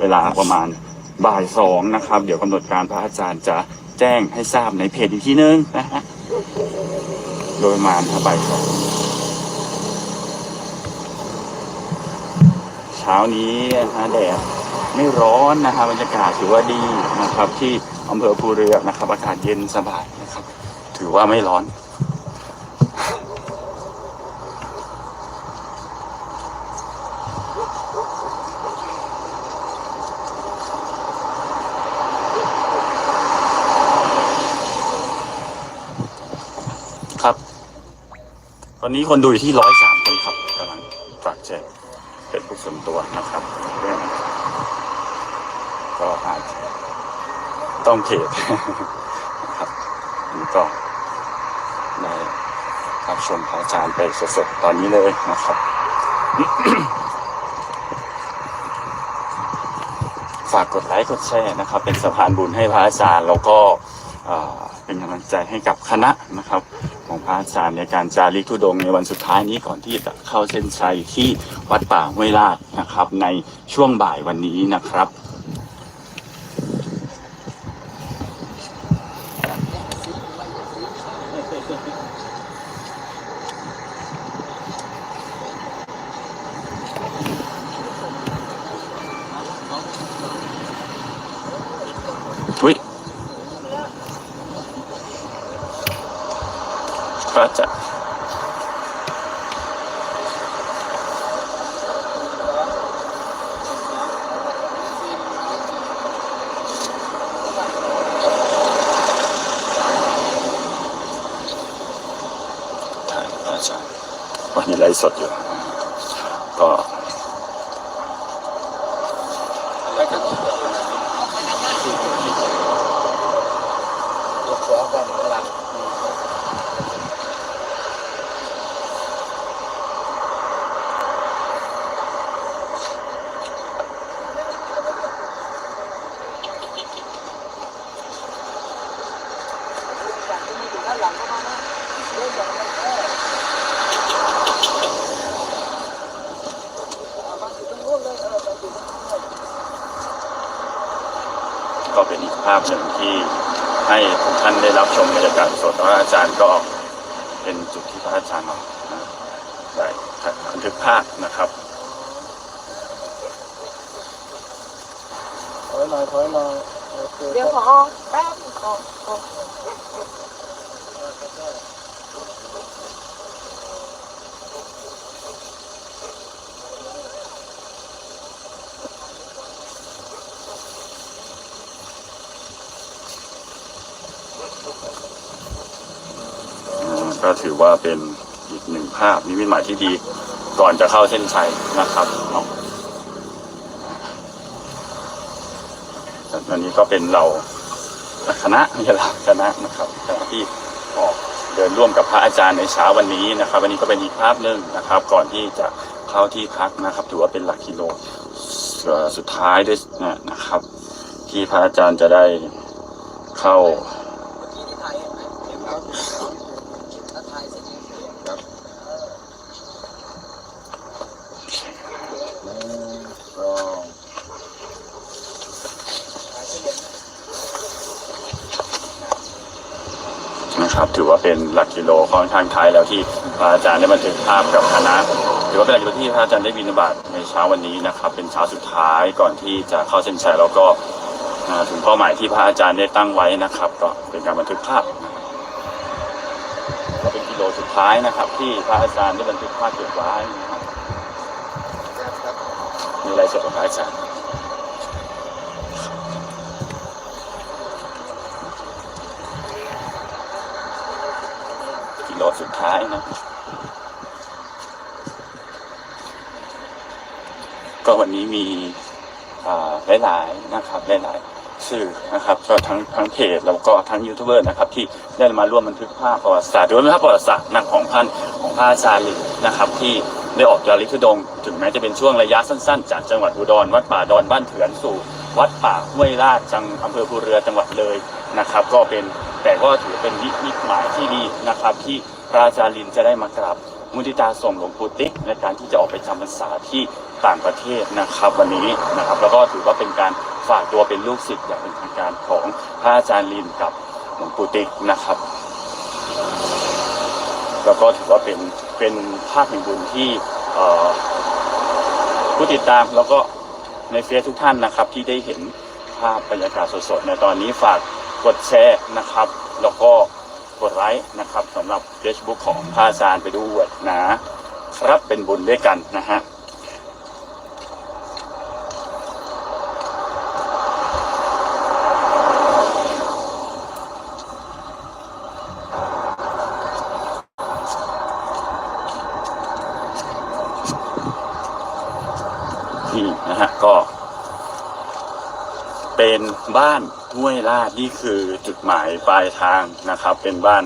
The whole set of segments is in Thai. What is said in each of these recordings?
เวลาประมาณบ่ายสองนะครับ เดี๋ยวกำหนดการพระอาจารย์จะแจ้งให้ทราบในเพจอีกทีนึงนะฮะโดยประมาณครับบ่ายสองเช้านี้นะฮะแดดไม่ร้อนนะฮะบรรยากาศถือว่าดีนะครับ ที่อำเภอภูเรือนะครับ อากาศเย็นสบายนะครับ ถือว่าไม่ร้อน ครับ ตอนนี้คนดูอยู่ที่ร้อยสามคนครับกำลังฝากแชร์เป็นผู้ส่วนตัวนะครับก็อาจจะต้องเขตนะครับนี่ก็ได้รับชมพระอาจารย์ไปสดๆตอนนี้เลยนะครับฝากกดไลค์กดแชร์นะครับ เป็นสะพานบุญให้พระอาจารย์ แล้วก็เป็นกำลังใจให้กับคณะนะครับ องพระอาจารย์ในการจาริกธุดงค์ในวันสุดท้ายนี้ก่อนที่จะเข้าเส้นชัยที่วัดป่าห้วยลาดนะครับ ในช่วงบ่ายวันนี้นะครับ อุ้ยก็จะถ่ายอาจารย์ วั ก็เป็นอีกภาพหนึ่งที่ให้ทุกท่านได้รับชมบรรยากาศสดพระอาจารย์ก็เป็นจุดที่พระอาจารย์เรานะได้บันทึกภาพนะครับถอยหน่อยถอยหน่อยโอเคเดี๋ยวขอแป๊บขอ ก็ถือว่าเป็นอีกหนึ่งภาพนิมิตหมายที่ดีก่อนจะเข้าเส้นชัยนะครับเนาะอันนี้ก็เป็นเราคณะไม่ใช่เราคณะนะครับคณะที่ออกเดินร่วมกับพระอาจารย์ในเช้าวันนี้นะครับ วันนี้ก็เป็นอีกภาพหนึ่งนะครับ ก่อนที่จะเข้าที่พักนะครับ ถือว่าเป็นหลักกิโลสุดท้ายด้วยนะครับ ที่พระอาจารย์จะได้เข้า นะครับถือว่าเป็นหลักกิโลค่อนข้างท้ายแล้วที่พระอาจารย์ได้บันทึกภาพกับคณะถือว่าเป็นหลักกิโลที่พระอาจารย์ได้บิณฑบาตในเช้าวันนี้นะครับ เป็นเช้าสุดท้ายก่อนที่จะเข้าเส้นชัยแล้วก็ถึงเป้าหมายที่พระอาจารย์ได้ตั้งไว้นะครับ ก็เป็นการบันทึกภาพนะครับก็เป็นกิโลสุดท้ายนะครับ ที่พระอาจารย์ได้บันทึกภาพเก็บไว้นะครับมีอะไรสดของพระอาจารย์ โลสุดท้ายนะ ก็วันนี้มีหลายๆนะครับหลายๆสื่อนะครับ ก็ทั้งทั้งเพจแล้วก็ทั้งยูทูบเบอร์นะครับ ที่ได้มาร่วมบันทึกภาพประวัติศาสตร์หรือว่าภาพประวัติศาสตร์นะของท่านของพระอาจารย์นะครับ ที่ได้ออกจาริกธุดง ถึงแม้จะเป็นช่วงระยะสั้นๆ จากจังหวัดอุดรวัดป่าดอนบ้านเถือนสู่ วัดป่าห้วยลาดจังอำเภอภูเรือจังหวัดเลยนะครับ ก็เป็น แต่ก็ถือเป็นนิมิตหมายที่ดีนะครับ ที่พระอาจารย์ลินจะได้มากราบมุทิตาส่งหลวงปู่ติ๊กในการที่จะออกไปจำพรรษาที่ต่างประเทศนะครับ วันนี้นะครับ แล้วก็ถือว่าเป็นการฝากตัวเป็นลูกศิษย์อย่างเป็นทางการของพระอาจารย์ลินกับหลวงปู่ติ๊กนะครับ แล้วก็ถือว่าเป็นเป็นภาพแห่งบุญที่ผู้ติดตามแล้วก็ในเฟซทุกท่านนะครับที่ได้เห็นภาพบรรยากาศสดๆในตอนนี้ฝาก กดแชร์นะครับ แล้วก็กดไลค์นะครับสำหรับ Facebook ของพระอาจารย์ไปด้วยนะครับเป็นบุญด้วยกันนะฮะนี่นะฮะก็เป็นบ้าน ห้วยลาดนี่คือจุดหมายปลายทางนะครับ เป็นบ้าน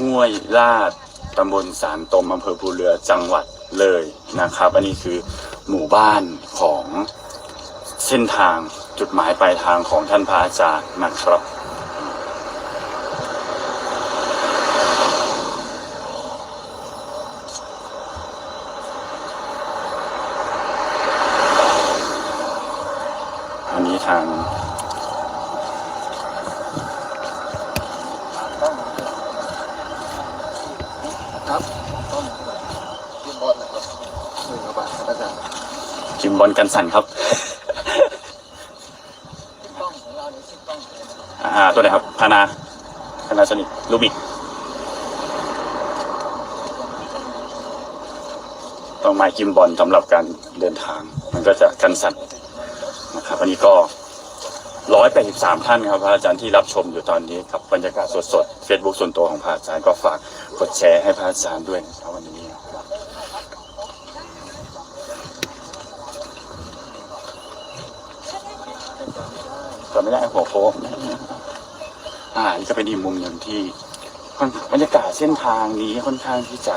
ห้วยลาดตำบลสารตมอำเภอภูเรือจังหวัดเลยนะครับ อันนี้คือหมู่บ้านของเส้นทางจุดหมายปลายทางของท่านพระอาจารย์นะครับ อันนี้ทาง ครับต้องที่บอลนะครับหนึ่งกระบาดครับอาจารย์ อลกันสั่นครับอ่าตัวไหนครับพานาพานาสนิกลูบิกต้องไม้จิมบอลสำหรับการเดินทาง มันก็จะกันสั่นนะครับอันนี้ก็ร้อยแปดสิบสามท่านครับพระอาจารย์ที่รับชมอยู่ตอนนี้กับบรรยากาศสดๆเฟซบุ๊กส่วนตัวของพระอาจารย์ก็ฝากกดแชร์ให้พระอาจารย์ด้วยนะครับวันนี้ นะครับก็ไม่ได้หัวโค้งอ่านี่ก็เป็นอีกมุมหนึ่งที่บรรยากาศเส้นทางนี้ค่อนข้างที่จะ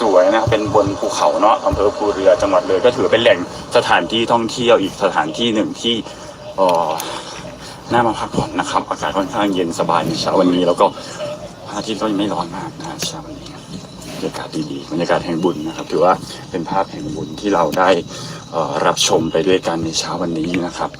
สวยนะเป็นบนภูเขาเนาะอำเภอภูเรือจังหวัดเลย ก็ถือเป็นแหล่งสถานที่ท่องเที่ยวอีกสถานที่หนึ่งที่ออน่ามาพักผ่อนนะครับ อากาศค่อนข้างเย็นสบายในเช้าวันนี้ แล้วก็พระอาทิตย์ก็ยังไม่ร้อนมากนะเช้าวันนี้บรรยากาศดีๆบรรยากาศแห่งบุญนะครับถือว่าเป็นภาพแห่งบุญที่เราได้อ่อรับชมไปด้วยกันในเช้าวันนี้นะครับ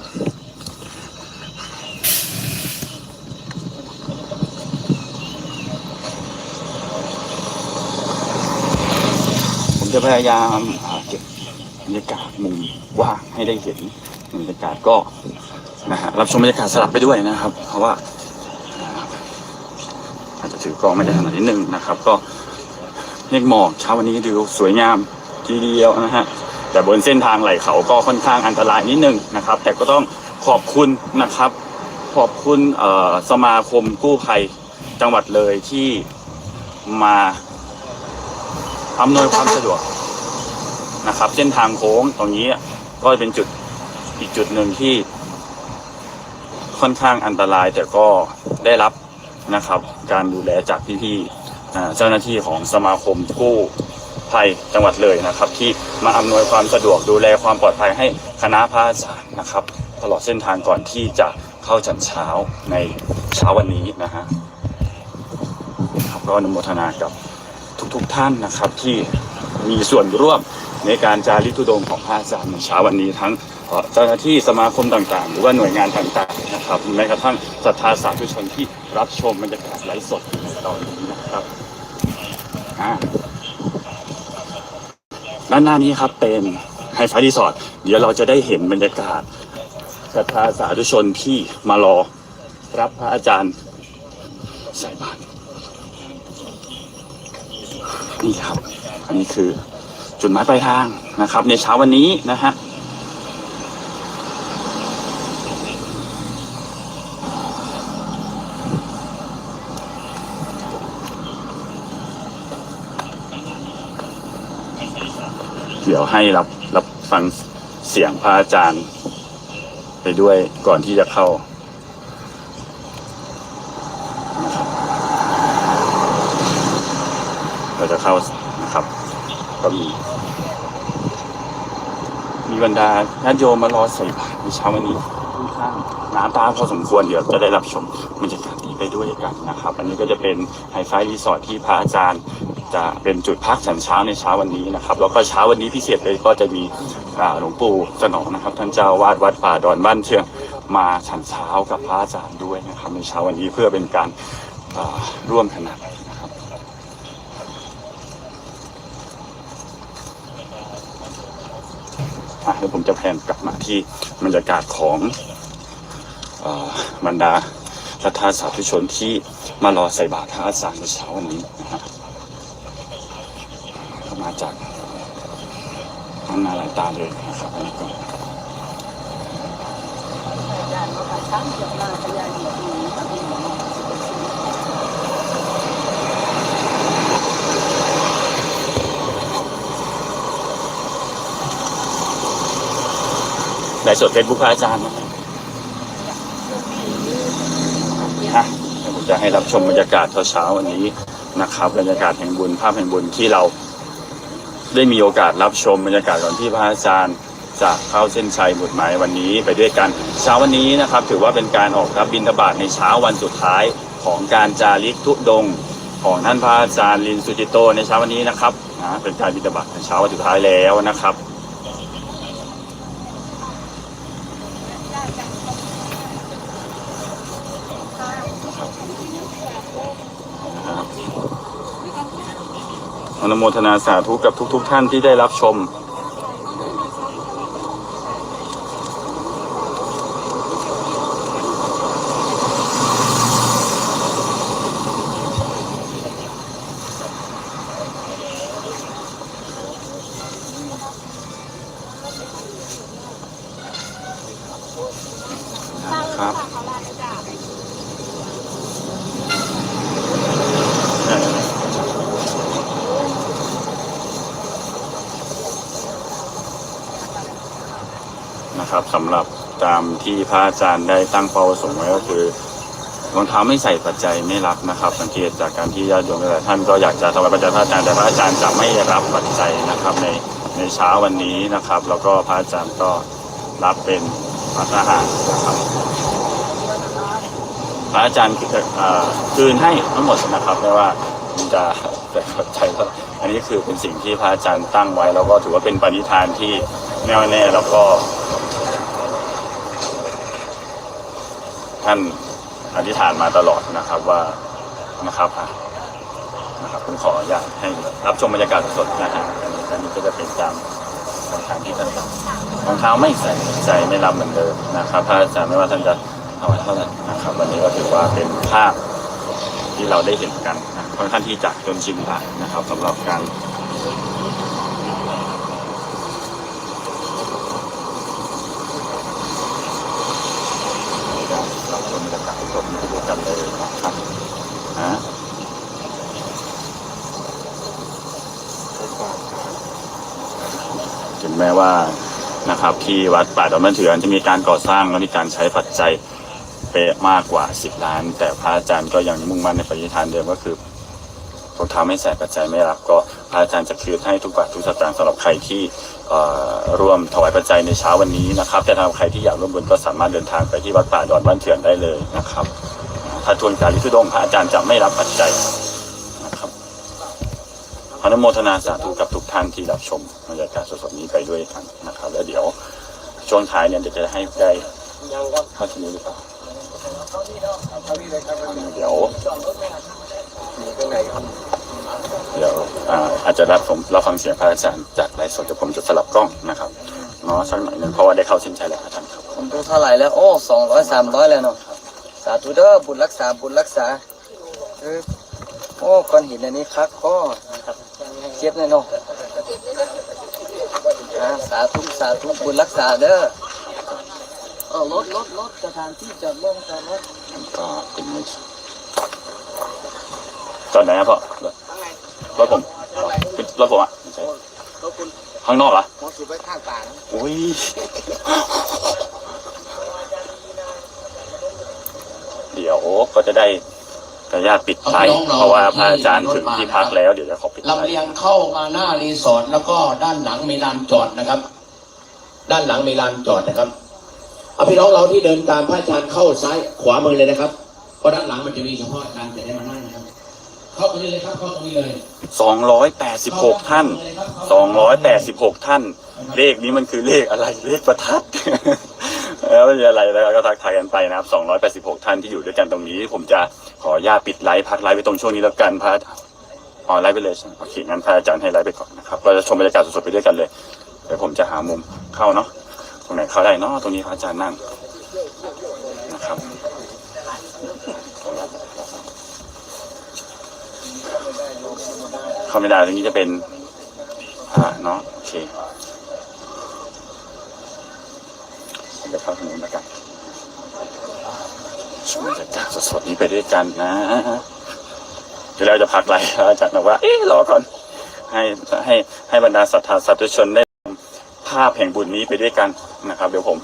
ผมจะ พยายามเก็บบรรยากาศมุมว่างให้ได้เห็นบรรยากาศก็นะฮะรับชมบรรยากาศสลับไปด้วยนะครับ เพราะว่าอาจจะถือกล้องไม่ได้ขนาดนิดนึงนะครับ ก็เมฆหมอกเช้าวันนี้ดูสวยงามทีเดียวนะฮะแต่บนเส้นทางไหลเขาก็ค่อนข้างอันตรายนิดนึงนะครับ แต่ก็ต้องขอบคุณนะครับ ขอบคุณสมาคมกู้ภัยจังหวัดเลยที่มาอำนวยความสะดวก นะครับ เส้นทางโค้งตรงนี้ก็เป็นจุดอีกจุดหนึ่งที่ค่อนข้างอันตรายแต่ก็ได้รับนะครับ การดูแลจากพี่ๆเจ้าหน้าที่ของสมาคมกู้ภัยจังหวัดเลยนะครับ ที่มาอำนวยความสะดวกดูแลความปลอดภัยให้คณะพระอาจารย์นะครับ ตลอดเส้นทางก่อนที่จะเข้าจันเช้าในเช้าวันนี้นะฮะครับก็อนุโมทนากับทุกๆท่านนะครับที่มีส่วนร่วม ในการจาริกธุดงของพระอาจารย์ในเช้าวันนี้ทั้งเจ้าหน้าที่สมาคมต่างๆ หรือว่าหน่วยงานต่างๆนะครับแม้กระทั่งศรัทธาสาธุชนที่รับชมบรรยากาศไลฟ์สดในตอนนี้นะครับด้านหน้านี้ครับเป็นไฮไฟรีสอร์ทเดี๋ยวเราจะได้เห็นบรรยากาศศรัทธาสาธุชนที่มารอรับพระอาจารย์ใส่บาตรนี่ครับ อันนี้คือ จุดหมายปลายทางนะครับ ในเช้าวันนี้นะฮะเดี๋ยวให้รับรับฟังเสียงพระอาจารย์ ไปด้วยก่อนที่จะเข้าเราจะเข้า ก็มี มีบรรดาญาติโยมมารอใส่บาตรในเช้าวันนี้ค่อนข้างหนาตาพอสมควรเดี๋ยวจะได้รับชมบรรยากาศนี้ไปด้วยกันนะครับ อันนี้ก็จะเป็นไฮไฟรีสอร์ทที่พระอาจารย์ จะเป็นจุดพักฉันเช้าในเช้าวันนี้นะครับ แล้วก็เช้าวันนี้พิเศษเลยก็จะมีหลวงปู่สนองนะครับ ท่านเจ้าวาดวัดป่าดอนบ้านเชียงมาฉันเช้ากับพระอาจารย์ด้วยนะครับในเช้าวันนี้เพื่อเป็นการร่วมถนัดนะครับ อะเดี๋ยวผมจะแพนกลับมาที่บรรยากาศของบรรดาศรัทธาสาธุชนที่มารอใส่บาตรพระอาจารย์ในเช้าวันนี้นะฮะก็มาจากน้ำนาหลายตาเลยนะครับอันนี้ก็ ได้สดเฟซบุ๊กพระอาจารย์นะครับอะผมจะให้รับชมบรรยากาศเช้าวันนี้นะครับบรรยากาศแห่งบุญภาพแห่งบุญที่เราได้มีโอกาสรับชมบรรยากาศก่อนที่พระอาจารย์จะเข้าเส้นชัยหมุดหมายวันนี้ไปด้วยกันเช้าวันนี้นะครับ ถือว่าเป็นการออกรับบิณฑบาตในเช้าวันสุดท้ายของการจาริกทุดงของท่านพระอาจารย์ลินสุจิโตในเช้าวันนี้นะครับนะเป็นการบิณฑบาตในเช้าวันสุดท้ายแล้วนะครับ นุโมทนาสาธุกับทุก ๆท่านที่ได้รับชม ครับ นะครับสำหรับตามที่พระอาจารย์ได้ตั้งเป้าประสงค์ไว้ก็คือรองเท้าไม่ใส่ปัจจัยไม่รับนะครับ สังเกตจากการที่ญาติโยมหลายท่านก็อยากจะถวายปัจจัยพระอาจารย์แต่พระอาจารย์จะไม่รับปัจจัยนะครับในในเช้าวันนี้นะครับ แล้วก็พระอาจารย์ก็รับเป็นพระทหารนะครับพระอาจารย์คืนให้ทั้งหมดนะครับไม่ว่าจะแต่ปัจจัยก็อันนี้คือเป็นสิ่งที่พระอาจารย์ตั้งไว้ แล้วก็ถือว่าเป็นปณิธานที่แน่วแน่แล้วก็ ท่านอธิษฐานมาตลอดนะครับว่านะครับอะนะครับผมขออนุญาตให้รับชมบรรยากาศสดนะฮะอันนี้อันนี้ก็จะเป็นตามคำถามที่ท่านตั้งรองเท้าไม่ใส่ใจไม่รับเหมือนเดิมนะครับพระอาจารย์ไม่ว่าท่านจะเอาไว้เท่าไหร่นะครับ วันนี้ก็ถือว่าเป็นภาพที่เราได้เห็นกันค่อนข้างที่จะจนชิมหลายนะครับสำหรับการ เราชมบรรยากาศสดนี้ไปด้วย กันเลยนะครับนะถึงแม้ว่านะครับ ที่วัดป่าดอนบ้านเถื่อนที่มีการก่อสร้างและมีการใช้ปัจจัยเป๊ะมากกว่า 10 ล้าน แต่พระอาจารย์ก็ยังมุ่งมั่นในปณิธานเดิมก็คือรองเท้าไม่ใส่ปัจจัยไม่รับก็พระอาจารย์จะคืนให้ทุกบาททุกสตางค์สำหรับใครที่ร่วมถวายปัจจัยในเช้าวันนี้นะครับ แต่สำหรับใครที่อยากร่วมบุญก็สามารถเดินทางไปที่วัดป่าดอนบ้านเถื่อนได้เลยนะครับาทวนกาลิทุดงพระอาจารย์จะไม่รับปัจจัยนะครับอนุโมทนาสาธุกับทุกท่านที่รับชมบรรยากาศสดๆนี้ไปด้วยกันนะครับแล้วเดี๋ยวช่วงท้ายเนี่ยเดี๋ยวจะให้ได้ยังครับเข้าที่นี้หรือเปล่าเท่านี้เลยครับเดี๋ยวเดี๋ยวอาจจะรับผมเราฟังเสียงพระอาจารย์จากไลฟ์สดเดี๋ยวผมจะสลับกล้องนะครับเนาะสักหน่อยหนึงเพราะว่าได้เข้าเส้นชัยแล้วอาจารย์ครับผมดูเท่าไหร่แล้วโอ้สองร้อยสามร้อยแล้วเนาะ สาธุเด้อบุญรักษาบุญรักษาเออโอ้ก้อนหินอันนี้คักก็นะครับเจ็บเลยเนาะอ่าสาธุสาธุบุญรักษาเด้อเออรถรถรถสถานที่จอดรถจอดรถก็เป็นมือจอดไหนครับพ่อรถรถผมรถผมอะไม่ใช่เขาคุณข้างนอกเหรอหมอสูบไว้ข้างป่านะอุ้ย ดี๋ยวก็จะได้กระยาตปิดไฟเพราะว่าพระอาจารย์ถึงที่พักแล้วเดี๋ยวจะขอปิดไฟลำเลียงเข้ามาหน้ารีสอร์ทแล้วก็ด้านหลังมีลานจอดนะครับ ด้านหลังมีลานจอดนะครับเอาพี่น้องเราที่เดินตามพระอาจารย์เข้าซ้ายขวามือเลยนะครับเพราะด้านหลังมันจะมีเฉพาะอาจารย์จะได้มานั่งนะครับ เข้าตรงนี้เลยครับเข้าตรงนี้เลย286ท่าน286ท่าน เลขนี้มันคือเลขอะไรเลขประทัด แล้วมีอะไรแล้วก็ทักทายกันไปนะครับ 286 ท่านที่อยู่ด้วยกันตรงนี้ ผมจะขออนุญาตปิดไลฟ์พักไลฟ์ไปตรงช่วงนี้แล้วกันพระอ๋อไลฟ์ไปเลยโอเคงั้นพระอาจารย์ให้ไลฟ์ไปก่อนนะครับเราจะชมบรรยากาศสดๆไปด้วยกันเลยเดี๋ยวผมจะหามุมเข้าเนาะตรงไหนเข้าได้เนาะตรงนี้พระอาจารย์นั่งนะครับเข้าไม่ได้ตรงนี้จะเป็นอ่าเนาะโอเค เดี๋ยวเข้าทางนู้นแล้วกันชมบรรยากาศสดๆนี้ไปด้วยกันนะเดี๋ยวเราจะพักไลฟ์แล้วอาจารย์บอกว่า เอ๊ะรอก่อน ให้ให้ให้บรรดาศรัทธาสาธุชนได้ภาพแห่งบุญนี้ไปด้วยกันนะครับ เดี๋ยวผม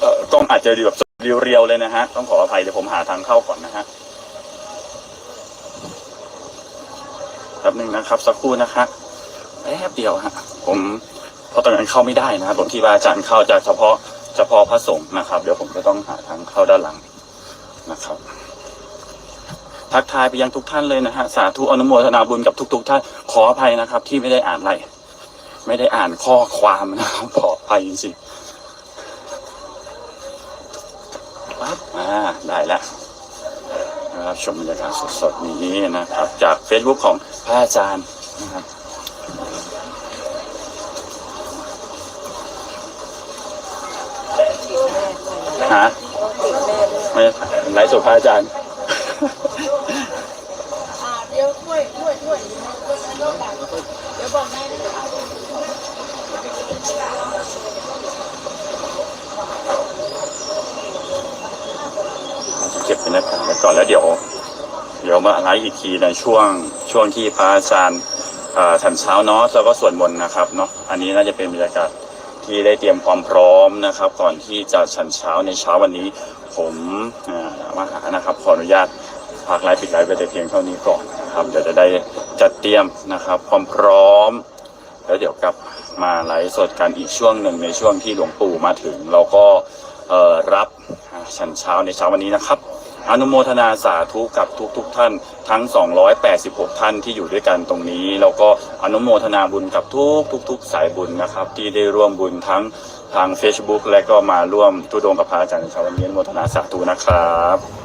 เอ่อกล้องอาจจะแบบเรียวๆเลยนะฮะ ต้องขออภัยเดี๋ยวผมหาทางเข้าก่อนนะฮะแป๊บหนึงนะครับ สักครู่นะฮะแป๊บเดียวฮะผมเพราะตอนนั้นเข้าไม่ได้นะครับผมที่ว่าอาจารย์เข้าจะเฉพาะ เฉพาะพระสงฆ์นะครับ เดี๋ยวผมจะต้องหาทางเข้าด้านหลังนะครับ ทักทายไปยังทุกท่านเลยนะฮะสาธุอนุโมทนาบุญกับทุกๆท่านขออภัยนะครับ ที่ไม่ได้อ่านอะไรไม่ได้อ่านข้อความนะครับขออภัยจริงๆปั๊บอ่าได้แล้วนะครับชมบรรยากาศสดๆนี้นะครับ จาก Facebook ของพระอาจารย์นะครับ ฮะไม่ได้ถ่ายไลฟ์สดพระอาจารย์เดี๋ยวช่วยช่วยช่วยเดี๋ยวเดี๋ยวบอกแม่ด้วยค่ะเก็บบรรยากาศไว้ก่อนแล้วเดี๋ยว เดี๋ยวมาไลฟ์อีกทีในช่วงช่วงที่พระอาจารย์ฉันเช้าเนาะแล้วก็สวดมนต์นะครับเนาะอันนี้น่าจะเป็นบรรยากาศ ที่ได้เตรียมความพร้อมนะครับ ก่อนที่จะฉันเช้าในเช้าวันนี้ ผมอ่อมาหานะครับขออนุญาตพักไลฟ์ปิดไลฟ์ไปแต่เพียงเท่านี้ก่อนนะครับเดี๋ยวจะได้จัดเตรียมนะครับ ความพร้อม แล้วเดี๋ยวกลับมาไลฟ์สดกันอีกช่วงหนึ่งในช่วงที่หลวงปู่มาถึง เราก็รับฉันเช้าในเช้าวันนี้นะครับ อนุโมทนาสาธุกับทุกๆทท่านทั้ง 286 ท่านที่อยู่ด้วยกันตรงนี้ แล้วก็อนุโมทนาบุญกับทุกทุกๆสายบุญนะครับ ที่ได้ร่วมบุญทั้งทาง Facebook และก็มาร่วมทุดงกับพระอาจารย์ชาวันนี้อนุโมทนาสาธุนะครับ